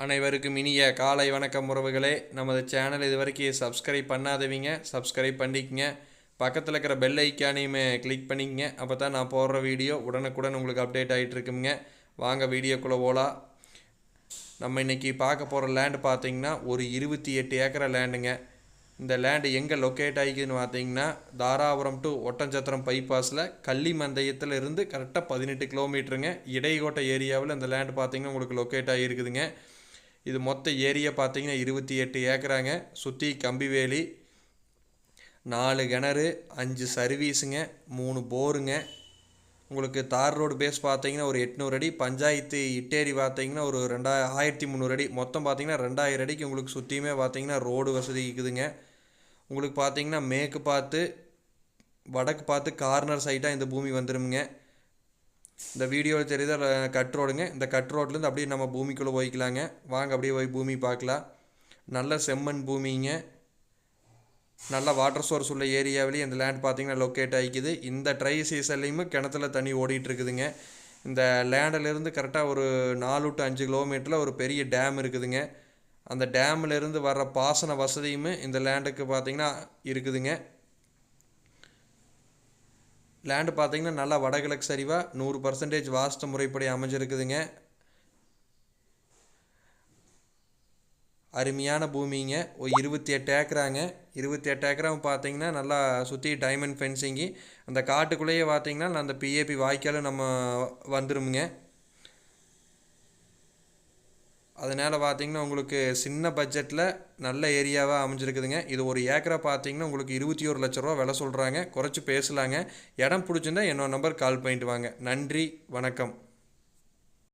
அனைவருக்கும் இனிய காலை வணக்கம் உறவுகளே. நமது சேனல் இது வரைக்கும் சப்ஸ்கிரைப் பண்ணாதவங்க சப்ஸ்கிரைப் பண்ணிக்கங்க. பக்கத்தில் இருக்கிற பெல் ஐக்கானையுமே கிளிக் பண்ணிக்கங்க. அப்போ தான் நான் போடுற வீடியோ உடனுக்குடன் உங்களுக்கு அப்டேட் ஆகிட்டு இருக்குங்க வாங்க வீடியோக்குள்ளே போகலாம் நம்ம இன்றைக்கி பார்க்க போகிற லேண்டு பார்த்தீங்கன்னா ஒரு இருபத்தி எட்டு ஏக்கரை லேண்டுங்க இந்த லேண்டு எங்கே லொக்கேட் ஆகிக்குதுன்னு பார்த்தீங்கன்னா தாராபுரம் டு ஒட்டஞ்சத்திரம் பைபாஸில் கள்ளி மந்தயத்தில் இருந்து கரெக்டாக பதினெட்டு கிலோமீட்டருங்க இடைக்கோட்டை ஏரியாவில் இந்த லேண்டு பார்த்தீங்கன்னா உங்களுக்கு லொக்கேட் ஆகியிருக்குதுங்க இது மொத்த ஏரியா பார்த்தீங்கன்னா இருபத்தி எட்டு ஏக்கராங்க. சுற்றி கம்பிவேலி நாலு கிணறு அஞ்சு சர்வீஸுங்க மூணு போருங்க. உங்களுக்கு தார் ரோடு பேஸ் பார்த்தீங்கன்னா ஒரு எட்நூறு அடி பஞ்சாயத்து இட்டேரி பார்த்தீங்கன்னா ஒரு ரெண்டாய ஆயிரத்தி முந்நூறு அடி. மொத்தம் பார்த்தீங்கன்னா ரெண்டாயிரம் அடிக்கு உங்களுக்கு சுற்றியுமே பார்த்தீங்கன்னா ரோடு வசதி இருக்குதுங்க. உங்களுக்கு பார்த்தீங்கன்னா மேற்கு பார்த்து வடக்கு பார்த்து கார்னர் சைட்டாக இந்த பூமி வந்துருமுங்க. இந்த வீடியோவில் தெரியுது கட் ரோடுங்க. இந்த கட் ரோட்லேருந்து அப்படியே நம்ம பூமிக்குள்ளே போய்க்கலாங்க. வாங்க அப்படியே போய் பூமி பார்க்கலாம் நல்ல செம்மண் பூமிங்க. நல்ல வாட்டர் சோர்ஸ் உள்ள ஏரியாவிலேயே இந்த லேண்ட் பார்த்தீங்கன்னா லொக்கேட் ஆகிக்குது இந்த ட்ரை சீசன்லேயுமே கிணத்துல தண்ணி ஓடிட்டு இருக்குதுங்க இந்த லேண்டிலேருந்து கரெக்டாக ஒரு நாலு டு அஞ்சு கிலோமீட்டரில் ஒரு பெரிய டேம் இருக்குதுங்க. அந்த டேம்லேருந்து வர்ற பாசன வசதியுமே இந்த லேண்டுக்கு பார்த்தீங்கன்னா இருக்குதுங்க. லேண்டு பார்த்திங்கன்னா நல்லா வடகிழக்கு சரிவாக நூறு பர்சன்டேஜ் வாஸ்து முறைப்படி அமைஞ்சிருக்குதுங்க. அருமையான பூமிங்க. ஒரு இருபத்தி எட்டு ஏக்கராங்க. இருபத்தி எட்டு ஏக்கராவும் பார்த்தீங்கன்னா நல்லா சுற்றி டைமண்ட் ஃபென்சிங்கு அந்த காட்டுக்குள்ளேயே பார்த்தீங்கன்னா அந்த பிஏபி வாய்க்காலும் நம்ம வந்துருமுங்க. அதனால் பார்த்தீங்கன்னா உங்களுக்கு சின்ன பட்ஜெட்டில் நல்ல ஏரியாவாக அமைஞ்சிருக்குதுங்க. இது ஒரு ஏக்கரை பார்த்தீங்கன்னா உங்களுக்கு இருபத்தி ஒரு லட்ச ரூபா விலை சொல்கிறாங்க குறைச்சி பேசலாங்க. இடம் பிடிச்சிருந்தா என்னோட நம்பர் கால் பண்ணிட்டு வாங்க. நன்றி வணக்கம்.